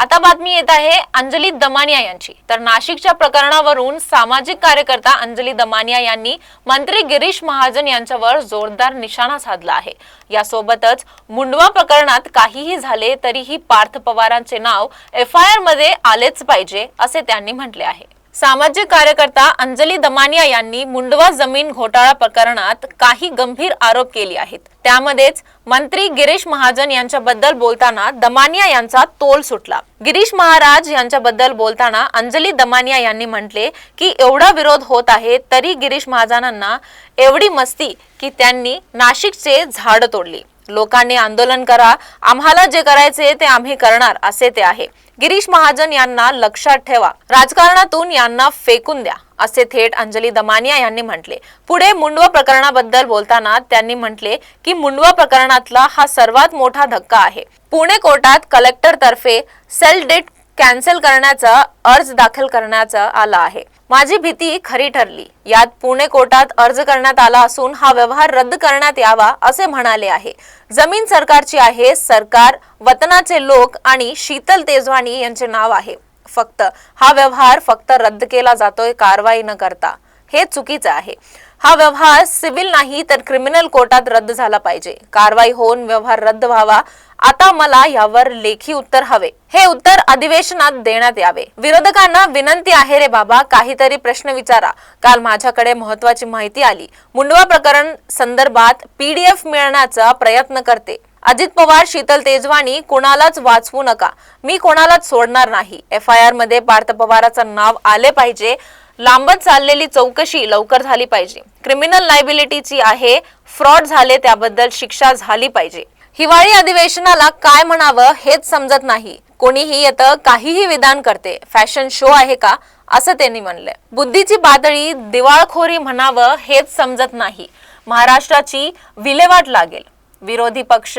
आता बातमी येत आहे अंजली दमानिया यांची. तर नाशिकच्या प्रकरणावरून सामाजिक कार्यकर्ता अंजली दमानिया यांनी मंत्री गिरीश महाजन यांच्यावर जोरदार निशाणा साधला आहे. यासोबतच मुंडवा प्रकरणात काहीही झाले तरीही पार्थ पवारांचे नाव एफ आय आरमध्ये आलेच पाहिजे असे त्यांनी म्हटले आहे. सामाजिक कार्यकर्ता अंजली दमानिया यांनी मुंडवा जमीन घोटाळा प्रकरणात काही गंभीर आरोप केले आहेत. त्यामध्येच मंत्री गिरीश महाजन यांच्याबद्दल बोलताना दमानिया यांचा तोल सुटला. गिरीश महाराज यांच्याबद्दल बोलताना अंजली दमानिया यांनी म्हटले की एवढा विरोध होत आहे तरी गिरीश महाजनांना एवढी मस्ती की त्यांनी नाशिकचे झाड तोडली. लोकांनी आंदोलन करा आम्हाला जे करायचे ते आम्ही करणार असे ते आहे. गिरीश महाजन यांना लक्षात ठेवा राजकारणातून यांना फेकून द्या असे थेट अंजली दमानिया यांनी म्हटले. पुढे मुंडवा प्रकरणाबद्दल बोलताना त्यांनी म्हटले की मुंडवा प्रकरणातला हा सर्वात मोठा धक्का आहे. पुणे कोर्टात कलेक्टर तर्फे सेल डेट कॅन्सल करण्याचा अर्ज दाखल करण्याचा आला आहे. माझी भीती खरी ठरली. यात पुणे कोर्टात अर्ज करण्यात आला असून हा व्यवहार रद्द करण्यात यावा असे म्हणाले आहे. जमीन सरकारची आहे सरकार वतनाचे लोक आणि शीतल तेजवानी यांचे नाव आहे. फक्त हा व्यवहार फक्त रद्द केला जातोय कारवाई न करता. हे चुकीचं आहे. हा व्यवहार सिव्हिल नाही तर क्रिमिनल कोर्टात रद्द झाला पाहिजे. कारवाई होऊन व्यवहार रद्द व्हावा. आता मला यावर लेखी उत्तर हवे. हे उत्तर अधिवेशनात देण्यात यावे. विरोधकांना विनंती आहे रे बाबा काहीतरी प्रश्न विचारा. काल माझ्याकडे महत्वाची माहिती आली. मुंडवा प्रकरण संदर्भात पीडीएफ मिळण्याचा प्रयत्न करते. अजित पवार शीतल तेजवानी कोणालाच वाचवू नका. मी कोणालाच सोडणार नाही. एफ आय आरमध्ये पार्थ पवाराचं नाव आले पाहिजे. लांबत चाललेली चौकशी लवकर झाली पाहिजे. क्रिमिनल लायबिलिटीची आहे फ्रॉड झाले त्याबद्दल शिक्षा झाली पाहिजे. हिवाळी अधिवेशनाला काय म्हणावं हेच समजत नाही. कोणीही येतं काहीही विधान करते. फॅशन शो आहे का? असं त्यांनी म्हणलंय. बुद्धीची पातळी दिवाळखोरी म्हणावं हेच समजत नाही. महाराष्ट्राची विल्हेवाट लागेल. विरोधी पक्ष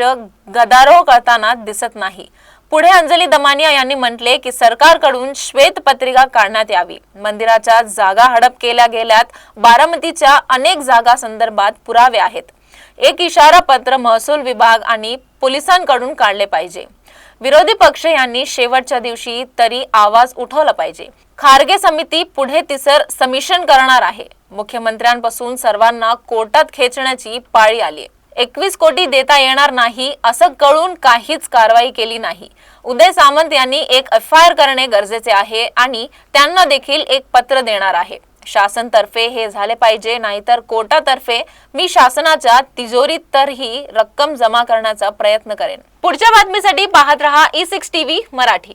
गदारोळ करताना दिसत नाही. पुढे अंजली दमानिया यांनी म्हटले की सरकारकडून श्वेत पत्रिका काढण्यात यावी. मंदिराच्या जागा हडप केल्या गेल्यात. बारामतीच्या अनेक जागा संदर्भात पुरावे आहेत. एक इशारा पत्र महसूल विभाग आणि पोलिसांकडून काढले पाहिजे. विरोधी पक्ष यांनी शेवटच्या दिवशी तरी आवाज उठवला पाहिजे. खारगे समिती पुढे तिसर समिशन करणार आहे. मुख्यमंत्र्यांपासून सर्वांना कोर्टात खेचण्याची पाळी आली एकवीस कोटी देता येणार नाही असं कळून काहीच कारवाई केली नाही. उदय सामंत यांनी एक एफ आय आर करणे गरजेचे आहे आणि त्यांना देखील एक पत्र देणार आहे. शासनतर्फे हे झाले पाहिजे नाहीतर कोर्टातर्फे मी शासनाच्या तिजोरीत तरही रक्कम जमा करण्याचा प्रयत्न करेन. पुढच्या बातमीसाठी पाहत रहा ई सिक्स टीव्ही मराठी.